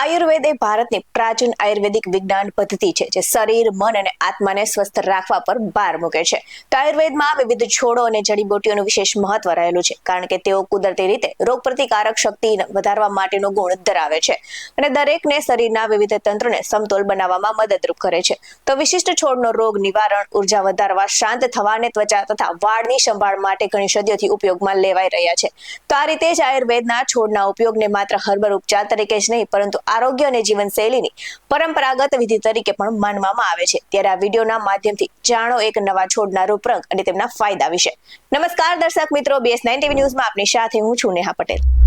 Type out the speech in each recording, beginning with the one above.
આયુર્વેદ એ ભારતની પ્રાચીન આયુર્વેદિક વિજ્ઞાન પદ્ધતિ છે, જે શરીર, મન અને આત્માને સ્વસ્થ રાખવા પર ભાર મૂકે છે. તો આયુર્વેદમાં વિવિધ છોડો અને જડીબુટ્ટીઓનું વિશેષ મહત્વ રહેલું છે, કારણ કે તેઓ કુદરતી રીતે રોગ પ્રતિકારક શક્તિ વધારવા માટેનો ગુણ ધરાવે છે અને દરેકને શરીરના વિવિધ તંત્રને સમતોલ બનાવવામાં મદદરૂપ કરે છે. તો વિશિષ્ટ છોડનો રોગ નિવારણ, ઊર્જા વધારવા, શાંત થવા અને ત્વચા તથા વાળની સંભાળ માટે ઘણી સદીઓથી ઉપયોગમાં લેવાઈ રહ્યા છે. તો આ રીતે જ આયુર્વેદના છોડના ઉપયોગને માત્ર હર્બલ ઉપચાર તરીકે જ નહીં, પરંતુ આરોગ્ય અને જીવનશૈલીની પરંપરાગત વિધિ તરીકે પણ માનવામાં આવે છે. ત્યારે આ વિડીયોના માધ્યમથી જાણો એક નવા છોડના રૂપરંગ અને તેમના ફાયદા વિશે. નમસ્કાર દર્શક મિત્રો બીએસ નાઇન ટીવી ન્યૂઝમાં આપની સાથે હું છું નેહા પટેલ.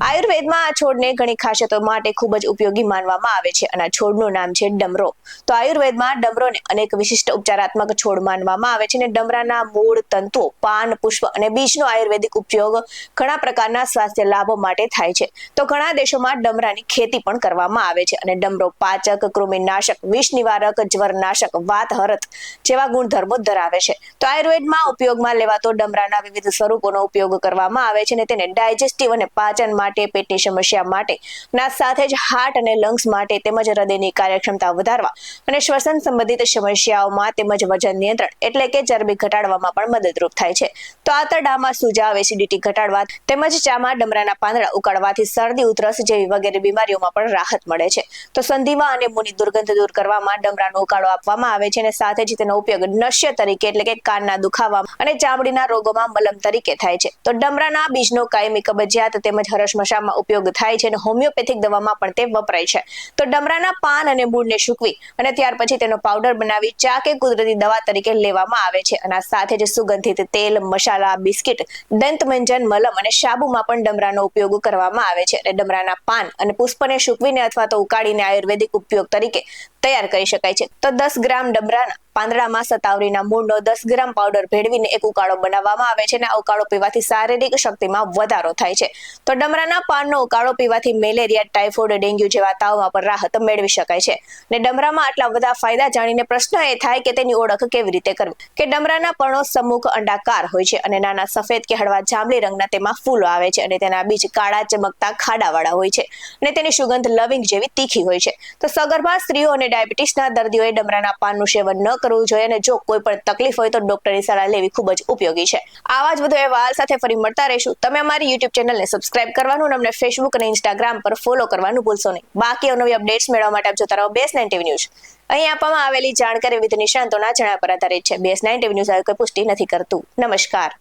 આયુર્વેદમાં આ છોડને ઘણી ખાસિયતો માટે ખૂબ જ ઉપયોગી માનવામાં આવે છે અને આ છોડનું નામ છે ડમરો. તો આયુર્વેદમાં ડમરોને અનેક વિશિષ્ટ ઉપચારાત્મક છોડ માનવામાં આવે છે અને ડમરાના મૂળ તંતુઓ પાન, પુષ્પ અને બીજનો આયુર્વેદિક ઉપયોગ ઘણા પ્રકારના સ્વાસ્થ્ય લાભો માટે થાય છે. તો ઘણા દેશોમાં ડમરાની ખેતી પણ કરવામાં આવે છે અને ડમરો પાચક, કૃમિનાશક, વિષ નિવારક, જ્વરનાશક, વાત હરત જેવા ગુણધર્મો ધરાવે છે. તો આયુર્વેદમાં ઉપયોગમાં લેવાતો ડમરાના વિવિધ સ્વરૂપોનો ઉપયોગ કરવામાં આવે છે અને તેને ડાયજેસ્ટિવ અને પાચન માટે, પેટની સમસ્યા માટે, ના સાથે જ હાર્ટ અને લંગ્સ માટે તેમજ હૃદયની કાર્યક્ષમતા વધારવા અને શ્વસન સંબંધિત સમસ્યાઓમાં તેમજ વજન નિયંત્રણ એટલે કે ચરબી ઘટાડવામાં પણ મદદરૂપ થાય છે. તો આંતરડામાં સુજાવ એસિડિટી ઘટાડવા તેમજ ચામાં ડમરાના પાંદડા ઉકાળવાથી શરદી, ઉધરસ જેવી વગેરે બીમારીઓમાં પણ રાહત મળે છે. તો સંધિવા અને મુની દુર્ગંધ દૂર કરવામાં ડમરાનો ઉકાળો આપવામાં આવે છે અને સાથે જ તેનો ઉપયોગ નશ્ય તરીકે એટલે કે કાનના દુખાવા અને ચામડીના રોગોમાં મલમ તરીકે થાય છે. તો ડમરાના બીજનો કાયમી કબજિયાત તેમજ હરસમશામાં ઉપયોગ થાય છે અને હોમિયોપેથિક દવામાં પણ તે વપરાય છે. તો ડમરાના પાન અને મૂળને સૂકવી અને ત્યાર પછી તેનો પાવડર બનાવી ચા કે કુદરતી દવા તરીકે લેવામાં આવે છે અને આ સાથે જ સુગંધિત તેલ, મસાલા, બિસ્કિટ દંતમંજન મલમ અને સાબુમાં પણ ડમરાનો ઉપયોગ કરવામાં આવે છે. અને ડમરાના પાન અને પુષ્પને સૂકવીને અથવા તો ઉકાળીને આયુર્વેદિક ઉપયોગ તરીકે તૈયાર કરી શકાય છે. તો દસ ગ્રામ ડબરાના પાંદડામાં સતાવરીના મૂળનો દસ ગ્રામ પાવડર ભેળવીને એક ઉકાળો બનાવવામાં આવે છે અને આ ઉકાળો પીવાથી શારીરિક શક્તિમાં વધારો થાય છે. તો ડમરાના પાનનો ઉકાળો પીવાથી મેલેરિયા ટાઇફોઇડ ડેન્ગ્યુ જેવા તાવમાં પણ રાહત મેળવી શકાય છે. અને ડમરામાં આટલા બધા ફાયદા જાણીને પ્રશ્ન એ થાય કે તેની ઓળખ કેવી રીતે કરવી? કે ડમરાના પર્ણો સમુખ અંડાકાર હોય છે અને નાના સફેદ કે હળવા જાંબલી રંગના તેમાં ફૂલો આવે છે અને તેના બીજ કાળા ચમકતા ખાડાવાળા હોય છે. અને તેની સુગંધ લવિંગ જેવી તીખી હોય છે. તો સગર્ભા સ્ત્રીઓ અને ડાયાબિટીસના દર્દીઓએ ડમરાના પાનનું સેવન ન કરવું જોઈએ અને જો કોઈ પણ તકલીફ હોય તો ડોક્ટરની સલાહ લેવી ખૂબ જ ઉપયોગી છે. આવા જ વધુ અહેવાલ સાથે ફરી મળતા રહીશું. તમે અમારી યુટ્યુબ ચેનલને સબસ્ક્રાઇબ કરવાનું અને અમને ફેસબુક અને ઇન્સ્ટાગ્રામ પર ફોલો કરવાનું ભૂલશો નહીં. બાકી નવી અપડેટ્સ મેળવવા માટે આપ જોતા રહો બેસ નાઇન ટીવી ન્યૂઝ અહીં આપવામાં આવેલી જાણકારી વિવિધ નિષ્ણાંતોના જણાવ્યા પર આધારિત છે. બેસ નાઇન ટીવી ન્યૂઝ કોઈ પુષ્ટિ નથી કરતું. નમસ્કાર.